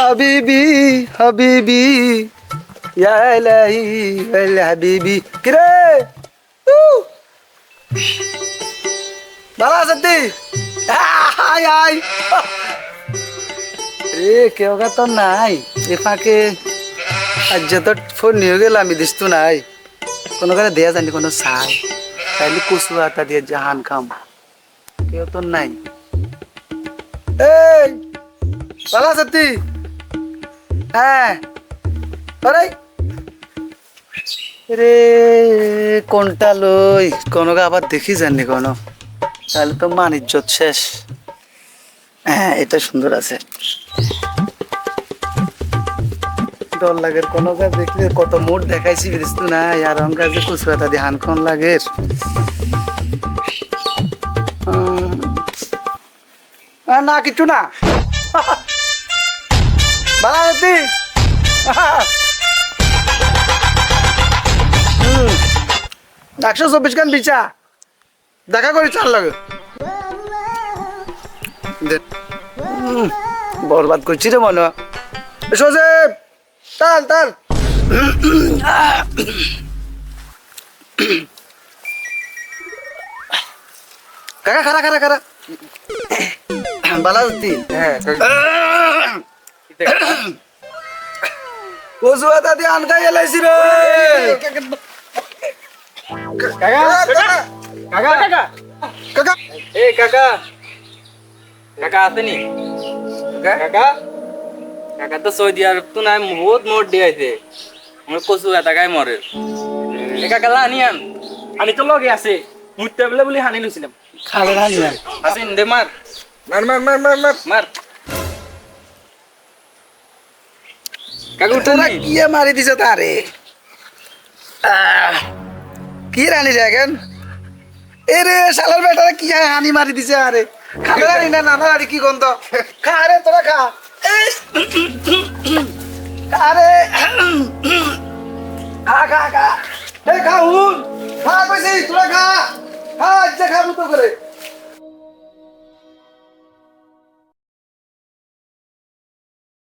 হাবিবি হাবিবি, ইয়া ইলাহি ওয়াল হাবিবি। কিরে! ভালো আছেন তুই আয় আয় রে কেউ তো নাই। এ ফাঁকে আজ যে তো ফোন নিয়ে গেলাম দিস তো নাই। কোনো করে দেয়া জানি কোনো সাই তাইলে কুসু আতা দিয়ে জাহান খাম। কেউ তো নাই। এই ভালো আছেন হ্যাঁ। আরে। রে কোনটা লই? কোনো আবার দেখি জানি কোনো তাহলে তো মান ইজ্জত শেষ। হ্যাঁ এটা সুন্দর আছে। ডর লাগের কোনো গাছ দেখলে, কত মোট দেখাইছি, বুঝিস তো না? আর অন গাছে কুচুয়াটা দিয়ে হান কোন লাগের না কিছু না। ভালো একশো চব্বিশ খান বিচা দেখা করি চাল লাগে। বরবাদ করছি রে মনে। হয়। তাল তাল। কাকা খারা খারা খারা বালা আছি হ্যাঁ কচুয়া দাদি আন খাই এলাইছি রে কাকা কাকা কাকা। কাকা। এ কাকা। কাকা আসেনি কাকা? কাকা। তো সৌদি আরব তো নাই বহুত মোট দিয়েছে আমার কচু এটা গাই মরে এ কাকা লানি আন আনি। তো লগে আছে। মুইতে বলে বলে হানি লৈছিলাম। খালে না নিয়া আসেন দে মার মার মার মার মার মার কাকা তোরা কিয়ে মারি দিছে তারে কি রানি দেখেন এ রে শালার বেটারে কি হানি মারি দিছে আরে খালে রানি না নানা রানি কি গন্ধ? খা রে তোরা খা। এই, খা খা খা খা। হুন। খা কইছি তোরা খা। খা আজ খাব তো করে।